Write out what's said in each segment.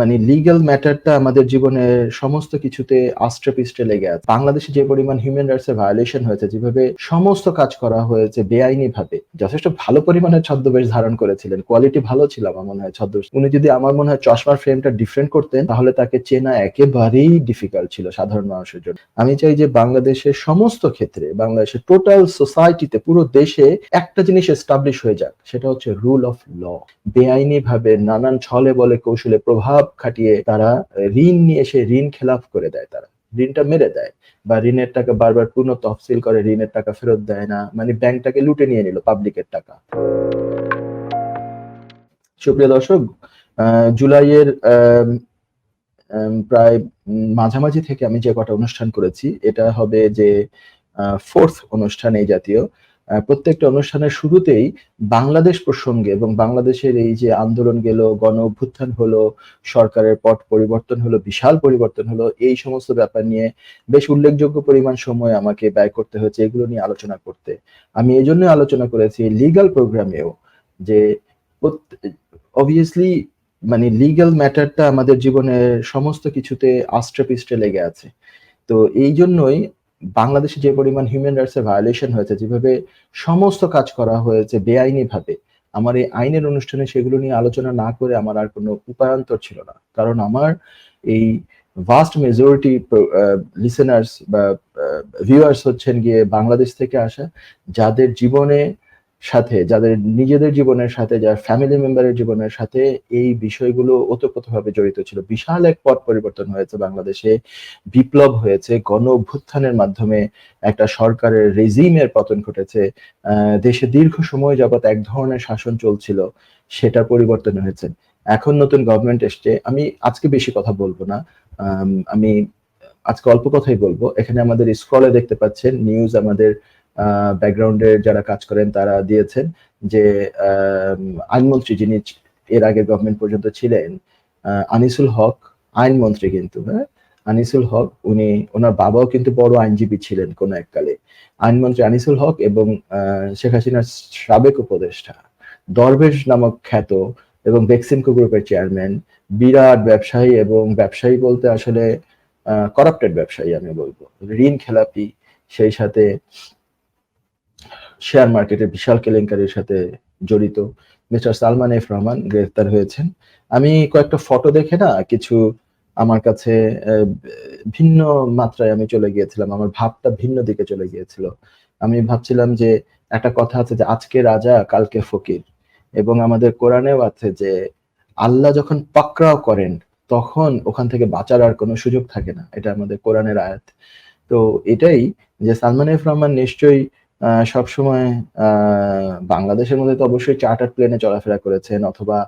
মানে লিগ্যাল ম্যাটারটা আমাদের জীবনের সমস্ত কিছুতে আষ্টে পিষ্টে লেগে আছে। বাংলাদেশে যে পরিমাণ হিউম্যান রাইটস এর ভায়োলেশন হয়েছে, যেভাবে সমস্ত কাজ করা হয়েছে বেআইনি ভাবে যথেষ্ট ভালো পরিমাণে ছদ্মবেশ ধারণ করেছিলেন কোয়ালিটি ভালো ছিল আমার মনে হয় ছদ্মবেশ। উনি যদি আমার মনে হয় চশমার ফ্রেমটা ডিফারেন্ট করতেন, তাহলে তাকে চেনা একেবারেই ডিফিকাল্ট ছিল সাধারণ মানুষের জন্য। আমি চাই যে বাংলাদেশের সমস্ত ক্ষেত্রে, বাংলাদেশের টোটাল সোসাইটিতে পুরো দেশে একটা জিনিস এস্টাবলিশ হয়ে যাক, সেটা হচ্ছে রুল অফ ল বেআইনি ভাবে নানান ছলে বলে কৌশলে প্রভাব খাটিয়ে তারা ঋণ নিয়ে এসে ঋণ খেলাফ করে দেয় তারা। ঋণটা মেরে দেয় বা ঋণের টাকা বারবার পুনঃ তফসিল করে, ঋণের টাকা ফেরত দেয় না। মানে ব্যাংকটাকে লুটে নিয়ে নিল পাবলিকের টাকা। সুপ্রিয় দর্শক জুলাইয়ের প্রায় মাঝামাঝি থেকে আমি যে কটা অনুষ্ঠান করেছি, এটা হবে যে ফোর্থ অনুষ্ঠান এই জাতীয়। প্রত্যেকটা অনুষ্ঠানের শুরুতেই বাংলাদেশ প্রসঙ্গে এবং বাংলাদেশের এই যে আন্দোলন গেল, গণ অভ্যুত্থান হলো, সরকারের পট পরিবর্তন হলো, বিশাল পরিবর্তন হলো, এই সমস্ত ব্যাপার নিয়ে বেশ উল্লেখযোগ্য পরিমাণ সময় আমাকে ব্যয় করতে হয়েছে এগুলো নিয়ে আলোচনা করতে। আমি এই জন্য আলোচনা করেছি লিগ্যাল প্রোগ্রামেও যে অবভিয়াসলি মানে লিগ্যাল ম্যাটারটা আমাদের জীবনের সমস্ত কিছুতে আষ্টে পিষ্টে লেগে আছে। তো এই জন্যই বাংলাদেশে যে পরিমাণ হিউম্যান রাইটস এর ভায়োলেশন হয়েছে, যেভাবে সমস্ত কাজ করা হয়েছে বেআইনি ভাবে আমার এই আইনের অনুষ্ঠানে সেগুলো নিয়ে আলোচনা না করে আমার আর কোনো উপায়ান্তর ছিল না। কারণ আমার এই ভাস্ট মেজরিটি লিসেনার্স বা ভিউয়ার্স হচ্ছেন গিয়ে বাংলাদেশ থেকে আসা, যাদের জীবনে সাথে, যাদের নিজেদের জীবনের সাথে, যার ফ্যামিলি মেম্বারের জীবনের সাথে এই বিষয়গুলো ওতপ্রোতভাবে জড়িত ছিল। বিশাল এক পথ পরিবর্তন হয়েছে বাংলাদেশে। বিপ্লব হয়েছে, গণ অভ্যুত্থানের মাধ্যমে একটা সরকারের রেজিমের পতন ঘটেছে। দেশে দীর্ঘ সময় যাবত এক ধরনের শাসন চলছিল, সেটা পরিবর্তন হয়েছে। এখন নতুন গভর্নমেন্ট এসছে। আমি আজকে বেশি কথা বলব না। আমি আজকে অল্প কথাই বলব। এখানে আমাদের স্ক্রলে দেখতে পাচ্ছেন নিউজ আমাদের ব্যাকগ্রাউন্ডে যারা কাজ করেন তারা দিয়েছেন যে আইনমন্ত্রী যিনি এর আগে গভর্নমেন্ট পর্যন্ত ছিলেন আনিসুল হক আইনমন্ত্রী কিন্তু হ্যাঁ? আনিসুল হক উনি, ওনার বাবাও কিন্তু বড় আইনজীবী ছিলেন কোন এককালে। আইনমন্ত্রী আনিসুল হক এবং শেখ হাসিনার সাবেক উপদেষ্টা, দরবেশ নামক খ্যাত এবং বেক্সিমকো গ্রুপের চেয়ারম্যান বিরাট ব্যবসায়ী এবং ব্যবসায়ী বলতে আসলে করাপ্টেড ব্যবসায়ী আমি বলব। ঋণ খেলাপি, সেই সাথে শেয়ার মার্কেটের বিশাল কেলেঙ্কারির সাথে জড়িত। মিস্টার সালমান এফ রহমান গ্রেফতার হয়েছেন। আমি কয়েকটা ফটো দেখে না কিছু আমার কাছে ভিন্ন মাত্রায় আমি চলে গিয়েছিলাম। আমার ভাবটা ভিন্ন দিকে চলে গিয়েছিল। আমি ভাবছিলাম যে একটা কথা আছে যে আজকে রাজা, কালকে ফকির। এবং আমাদের কোরআনেও আছে যে আল্লাহ যখন পাকড়াও করেন, তখন ওখান থেকে বাঁচার আর কোনো সুযোগ থাকে না। এটা আমাদের কোরআনের আয়াত। তো এটাই যে সালমান এফ রহমান নিশ্চয়ই সবসময় বাংলাদেশের মধ্যে তো অবশ্যই চার্টার প্লেনে চলাফেরা করেছেন অথবা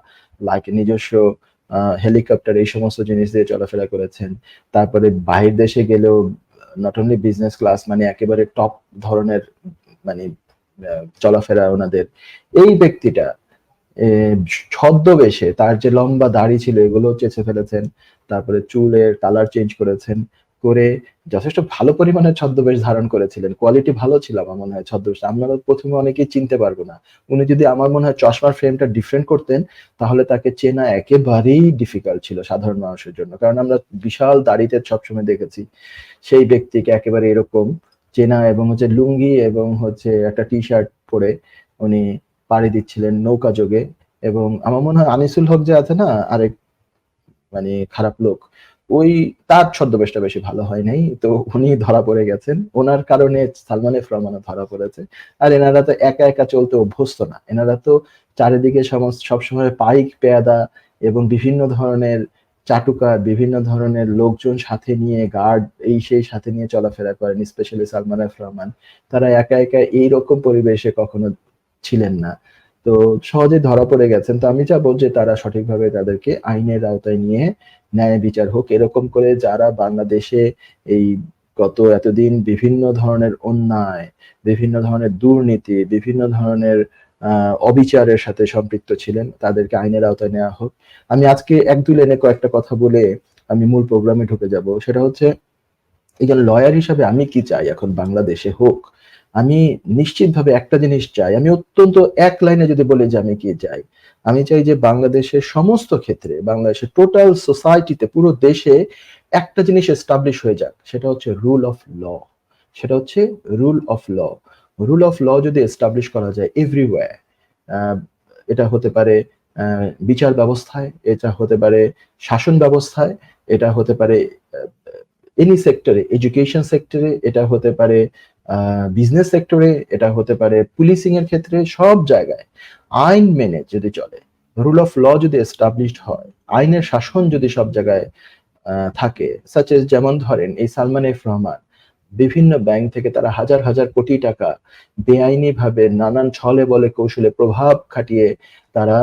লাইক নিজস্ব হেলিকপ্টার এই সমস্ত জিনিস দিয়ে চলাফেরা করেছেন। তারপরে বাহির দেশে গেলেও নট অনলি বিজনেস ক্লাস মানে একেবারে টপ ধরনের মানে চলাফেরা ওনাদের। এই ব্যক্তিটা ছদ্মবেশে তার যে লম্বা দাড়ি ছিল এগুলো চেঁচে ফেলেছেন, তারপরে চুলের কালার চেঞ্জ করেছেন। করে যথেষ্ট ভালো পরিমাণের ছদ্মবেশ ধারণ করেছিলেন। কোয়ালিটি ভালো ছিল আমার মনে হয় ছদ্মবেশ আমরা প্রথমে অনেকেই চিনতে পারব না। উনি যদি আমার মনে হয় চশমার ফ্রেমটা ডিফারেন্ট করতেন, তাহলে তাকে চেনা একেবারেই ডিফিকাল্ট ছিল সাধারণ মানুষের জন্য। কারণ আমরা বিশাল দাড়িতে সবসময় দেখেছি, সেই ব্যক্তিকে একেবারে এরকম চেনা এবং হচ্ছে লুঙ্গি এবং হচ্ছে একটা টি শার্ট পরে উনি পাড়ি দিচ্ছিলেন নৌকা যোগে। এবং আমার মনে হয় আনিসুল হক যে আছে না, আরেক মানে খারাপ লোক ওই তার ছদ্মবেশটা বেশি ভালো হয় নাই। তো উনি ধরা পড়ে গেছেন। ওনার কারণে সালমান এফ রহমানও ধরা পড়েছে। আর এনারা তো একা একা চলতে অভ্যস্ত না। এনারা তো চারিদিকে সমস্ত, সবসময় পাইক, পেয়াদা এবং বিভিন্ন ধরনের চাটুকার, বিভিন্ন ধরনের লোকজন সাথে নিয়ে, গার্ড এই সেই সাথে নিয়ে চলাফেরা করেন, স্পেশালি সালমান এফ রহমান। তারা একা একা এইরকম পরিবেশে কখনো ছিলেন না। তো সহজে ধরা পড়ে গেছেন। তো আমি চাবো যে তারা সঠিকভাবে তাদেরকে আইনের আওতায় নিয়ে ন্যায় বিচার হোক। এরকম করে যারা বাংলাদেশে এই গত এতদিন বিভিন্ন ধরনের অন্যায়, বিভিন্ন ধরনের দুর্নীতি, বিভিন্ন ধরনের অবিচারের সাথে সম্পৃক্ত ছিলেন, তাদেরকে আইনের আওতায় নেওয়া হোক। আমি আজকে এক দুই লাইনে কয়েকটা কথা বলে আমি মূল প্রোগ্রামে ঢুকে যাব। সেটা হচ্ছে, একজন লয়ার হিসাবে আমি কি চাই এখন বাংলাদেশে হোক? আমি নিশ্চিতভাবে একটা জিনিস চাই। আমি অত্যন্ত এক লাইনে যদি বলি যে আমি কি চাই, আমি চাই যে বাংলাদেশের সমস্ত ক্ষেত্রে, বাংলাদেশের টোটাল সোসাইটিতে পুরো দেশে একটা জিনিস এস্টাবলিশ হয়ে যাক, সেটা হচ্ছে রুল অফ ল সেটা হচ্ছে rule of law rule of law যদি এস্টাবলিশ করা যায় এভরিওয়্যার এটা হতে পারে বিচার ব্যবস্থায়, এটা হতে পারে শাসন ব্যবস্থায়, এটা হতে পারে এনি সেক্টরে এডুকেশন সেক্টরে এটা হতে পারে বিজনেস সেক্টরে এটা হতে পারে পুলিশিং এর ক্ষেত্রে, সব জায়গায়। আইন মেনে যদি চলে রুল অফ ল যদি এস্টাবলিশড হয়, আইনের শাসন যদি সব জায়গায় থাকে সাচ এস যেমন ধরেন, এই সালমান এফ রহমান, বিভিন্ন ব্যাংক থেকে তারা হাজার হাজার কোটি টাকা বেআইনি ভাবে নানান ছলে বলে কৌশলে প্রভাব খাটিয়ে তারা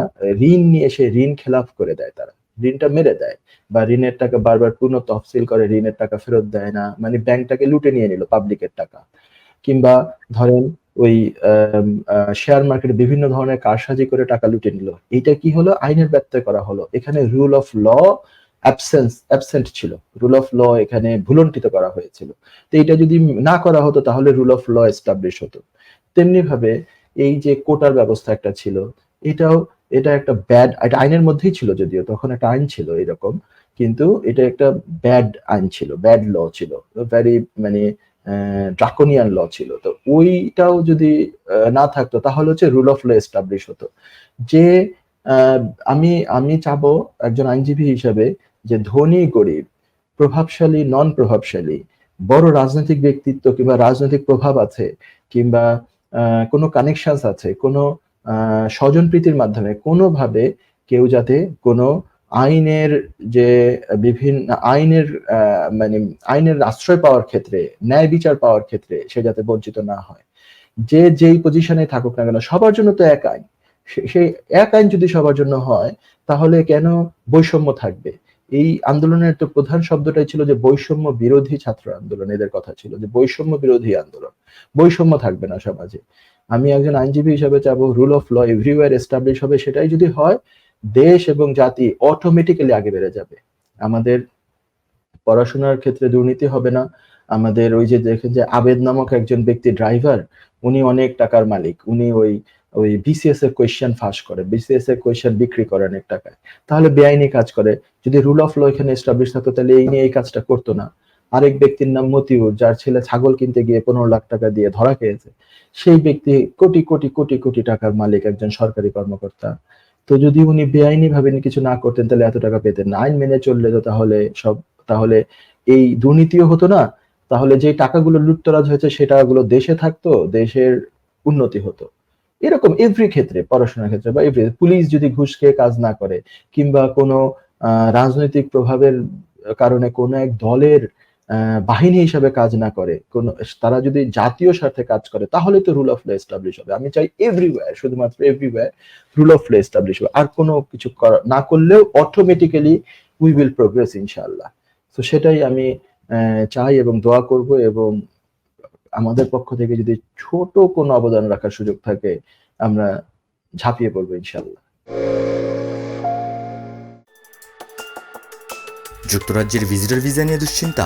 ঋণ নিয়ে এসে ঋণ খেলাপ করে দেয় তারা। ঋণটা মেরে দেয় বা ঋণের টাকা বারবার পূর্ণ তফসিল করে, ঋণের টাকা ফেরত দেয় না মানে ব্যাংকটাকে লুটে নিয়ে নিল পাবলিকের টাকা। কিংবা ধরেন ওই শেয়ার মার্কেটে বিভিন্ন ধরনের কারসাজি করে টাকা লুটে নিল। এইটা কি হলো? আইনের ব্যত্যয় করা হলো। এখানে rule of law absence absent ছিল। রুল অফ ল এখানে ভুলন্টিত করা হয়েছিল। তো এটা যদি না করা হতো, তাহলে রুল অফ ল এস্টাবলিশ হতো। তেমনি ভাবে এই যে কোটার ব্যবস্থা একটা ছিল, এটাও এটা একটা ব্যাড এটা আইনের মধ্যেই ছিল যদিও, তখন একটা আইন ছিল এরকম, কিন্তু এটা একটা ব্যাড আইন ছিল ব্যাড ল ছিল ভেরি মানে ড্রাকোনিয়ান ল ছিল। তো ওইটাও যদি না থাকতো, তাহলে হচ্ছে রুল অফ ল এস্টাবলিশ হতো। যে আমি আমি চাবো একজন আইনজীবী হিসাবে যে ধনী, গরিব, প্রভাবশালী নন প্রভাবশালী বড় রাজনৈতিক ব্যক্তিত্ব কিংবা রাজনৈতিক প্রভাব আছে, কিংবা কোনো কানেকশনস আছে, কোনো স্বজনপ্রীতির মাধ্যমে কোনোভাবে কেউ যাতে কোনো আইনের যে বিভিন্ন আইনের মানে আইনের আশ্রয় পাওয়ার ক্ষেত্রে, ন্যায় বিচার পাওয়ার ক্ষেত্রে সে যাতে বঞ্চিত না হয়। যে যেই পজিশনে থাকুক না কেন, সবার জন্য তো এক আইন। সেই এক আইন যদি সবার জন্য হয়, তাহলে কেন বৈষম্য থাকবে? এই আন্দোলনের তো প্রধান শব্দটাই ছিল যে বৈষম্য বিরোধী ছাত্র আন্দোলন, এদের কথা ছিল যে বৈষম্য বিরোধী আন্দোলন। বৈষম্য থাকবে না সমাজে। আমি একজন আইনজীবী হিসেবে চাবো rule of law everywhere establish হবে, সেটাই যদি হয়, দেশ এবং জাতি অটোমেটিক্যালি আগে বেড়ে যাবে। আমাদের পড়াশোনার ক্ষেত্রে দুর্নীতি হবে না। আমাদের ওই যে দেখেন যে আবেদ নামক একজন ব্যক্তি ড্রাইভার উনি অনেক টাকার মালিক। উনি ওই ওই বিসিএস এর কোয়েশ্চেন ফাঁস করে বিসিএস এর কোয়েশ্চেন বিক্রি করে অনেক টাকায়। তাহলে বেআইনি কাজ করে। যদি রুল অফ ল এখানে এস্টাবলিশ থাকতো, তাহলে এই নিয়ে এই কাজটা করতো না। আরেক ব্যক্তির নাম মতিউর, যার ছেলে ছাগল কিনতে গিয়ে পনেরো লাখ টাকা দিয়ে ধরা খেয়েছে। সেই ব্যক্তি কোটি কোটি কোটি কোটি টাকার মালিক একজন সরকারি কর্মকর্তা। তো যদি উনি বেআইনি ভাবে কিছু না করতেন, তাহলে এত টাকা পেতেন না। আইন মেনে চললে তো তাহলে সব, তাহলে এই দুর্নীতিও হতো না। তাহলে যে টাকাগুলো লুটতরাজ হয়েছে সেটাগুলো দেশে থাকতো, দেশের উন্নতি হতো। এরকম এভরি ক্ষেত্রে, পড়াশোনার ক্ষেত্রে বা এভরি পুলিশ যদি ঘুষ খেয়ে কাজ না করে, কিংবা কোনো রাজনৈতিক প্রভাবের কারণে কোনো এক দলের বাহিনী হিসাবে কাজ না করে, কোন, তারা যদি জাতীয় স্বার্থে কাজ করে, তাহলে তো রুল অফ ল এস্টাবলিশ হবে। আমি চাই এভরিওয়্যার শুধুমাত্র everywhere rule of law establish হবে। আর কোনো কিছু না করলেও অটোমেটিক্যালি উই উইল প্রোগ্রেস ইনশাআল্লাহ। তো সেটাই আমি চাই এবং দোয়া করব এবং আমাদের পক্ষ থেকে যদি ছোট কোনো অবদান রাখার সুযোগ থাকে, আমরা ঝাঁপিয়ে পড়ব ইনশাআল্লাহ। যুক্তরাজ্যের ভিজিটর ভিসা নিয়ে দুশ্চিন্তা?